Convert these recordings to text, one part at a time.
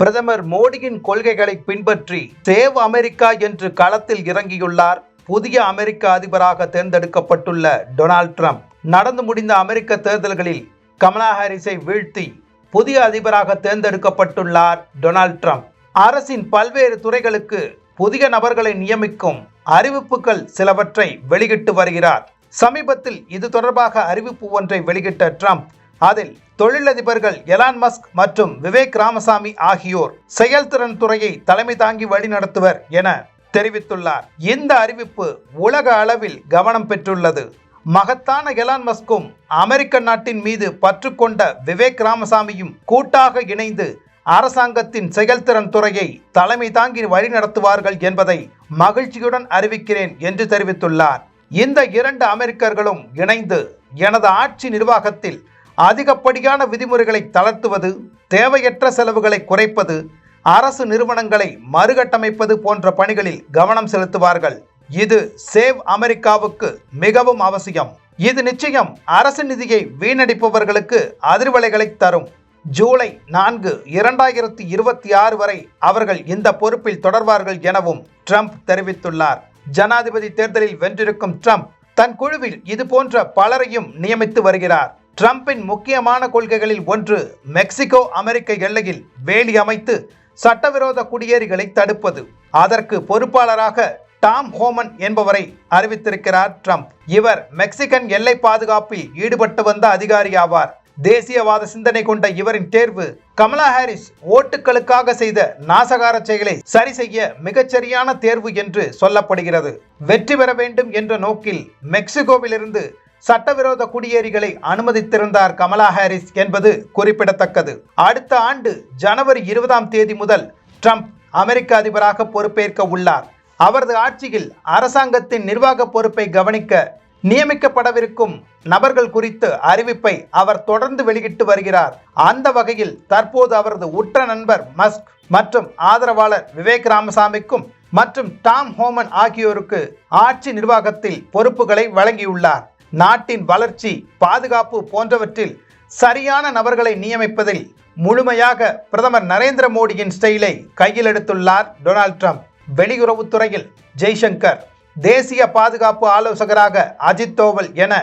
பிரதமர் மோடியின் கொள்கைகளை பின்பற்றி சேவ் அமெரிக்கா என்று களத்தில் இறங்கியுள்ளார். புதிய அமெரிக்க அதிபராக தேர்ந்தெடுக்கப்பட்டுள்ள டொனால்ட் ட்ரம்ப் நடந்து முடிந்த அமெரிக்க தேர்தல்களில் கமலா ஹாரிஸை வீழ்த்தி புதிய அதிபராக தேர்ந்தெடுக்கப்பட்டுள்ளார் டொனால்ட் ட்ரம்ப். அரசின் பல்வேறு துறைகளுக்கு புதிய நபர்களை நியமிக்கும் அறிவிப்புகள் சிலவற்றை வெளியிட்டு வருகிறார். சமீபத்தில் இது தொடர்பாக அறிவிப்பு ஒன்றை வெளியிட்ட ட்ரம்ப் அதில் தொழிலதிபர்கள் எலான் மஸ்க் மற்றும் விவேக் ராமசாமி ஆகியோர் செயல்திறன் துறையை தலைமை தாங்கி வழிநடத்துவர் என தெரிவித்துள்ளார். இந்த அறிவிப்பு உலக அளவில் கவனம் பெற்றுள்ளது. மகத்தான எலான் மஸ்கும் அமெரிக்க நாட்டின் மீது பற்று கொண்ட விவேக் ராமசாமியும் கூட்டாக இணைந்து அரசாங்கத்தின் செயல்திறன் துறையை தலைமை தாங்கி வழிநடத்துவார்கள் என்பதை மகிழ்ச்சியுடன் அறிவிக்கிறேன் என்று தெரிவித்துள்ளார். இந்த இரண்டு அமெரிக்கர்களும் இணைந்து எனது ஆட்சி நிர்வாகத்தில் அதிகப்படியான விதிமுறைகளை தளர்த்துவது தேவையற்ற செலவுகளை குறைப்பது அரசு நிறுவனங்களை மறுகட்டமைப்பது போன்ற பணிகளில் கவனம் செலுத்துவார்கள். இது சேவ் அமெரிக்காவுக்கு மிகவும் அவசியம். இது நிச்சயம் அரசு நிதியை வீணடிப்பவர்களுக்கு அதிர்வலைகளை தரும். ஜூலை நான்கு இரண்டாயிரத்தி இருபத்தி ஆறு வரை அவர்கள் இந்த பொறுப்பில் தொடர்வார்கள் எனவும் ட்ரம்ப் தெரிவித்துள்ளார். ஜனாதிபதி தேர்தலில் வென்றிருக்கும் ட்ரம்ப் தன் குழுவில் இது போன்ற பலரையும் நியமித்து வருகிறார். ட்ரம்பின் முக்கியமான கொள்கைகளில் ஒன்று மெக்சிகோ அமெரிக்க எல்லையில் வேலி அமைத்து சட்டவிரோத குடியேறிகளை தடுப்பது. அதற்கு பொறுப்பாளராக டாம் ஹோமன் என்பவரை அறிவித்திருக்கிறார் ட்ரம்ப். இவர் மெக்சிகன் எல்லை பாதுகாப்பில் ஈடுபட்டு வந்த அதிகாரி ஆவார் தேசியவாத சிந்தனை கொண்ட இவரின் தேர்வு கமலா ஹாரிஸ் ஓட்டுகளுக்காக செய்த நாசகார செயலை சரி செய்ய மிகச்சரியான தேர்வு என்று சொல்லப்படுகிறது. வெற்றி பெற வேண்டும் என்ற நோக்கில் மெக்சிகோவிலிருந்து சட்டவிரோத குடியேறிகளை அனுமதித்திருந்தார் கமலா ஹாரிஸ் என்பது குறிப்பிடத்தக்கது. அடுத்த ஆண்டு ஜனவரி இருபதாம் தேதி முதல் ட்ரம்ப் அமெரிக்க அதிபராக பொறுப்பேற்க உள்ளார். அவரது ஆட்சியில் அரசாங்கத்தின் நிர்வாக பொறுப்பை கவனிக்க நியமிக்கப்படவிருக்கும் நபர்கள் குறித்து அறிவிப்பை அவர் தொடர்ந்து வெளியிட்டு வருகிறார். அந்த வகையில் தற்போது அவரது உற்ற நண்பர் மஸ்க் மற்றும் ஆதரவாளர் விவேக் ராமசாமிக்கும் மற்றும் டாம் ஹோமன் ஆகியோருக்கு ஆட்சி நிர்வாகத்தில் பொறுப்புகளை வழங்கியுள்ளார். நாட்டின் வளர்ச்சி பாதுகாப்பு போன்றவற்றில் சரியான நபர்களை நியமிப்பதில் முழுமையாக பிரதமர் நரேந்திர மோடியின் ஸ்டைலை கையில் எடுத்துள்ளார் டொனால்ட் ட்ரம்ப். வெளியுறவுத்துறையில் ஜெய்சங்கர். தேசிய பாதுகாப்பு ஆலோசகராக அஜித் தோவல் என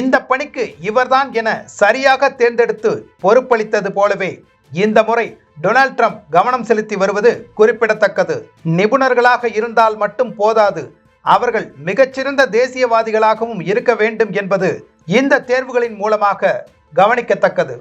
இந்த பணிக்கு இவர்தான் என சரியாக தேர்ந்தெடுத்து பொறுப்பளித்தது போலவே இந்த முறை டொனால்ட் ட்ரம்ப் கவனம் செலுத்தி வருவது குறிப்பிடத்தக்கது. நிபுணர்களாக இருந்தால் மட்டும் போதாது. அவர்கள் மிகச்சிறந்த தேசியவாதிகளாகவும் இருக்க வேண்டும் என்பது இந்த தேர்வுகளின் மூலமாக கவனிக்கத்தக்கது.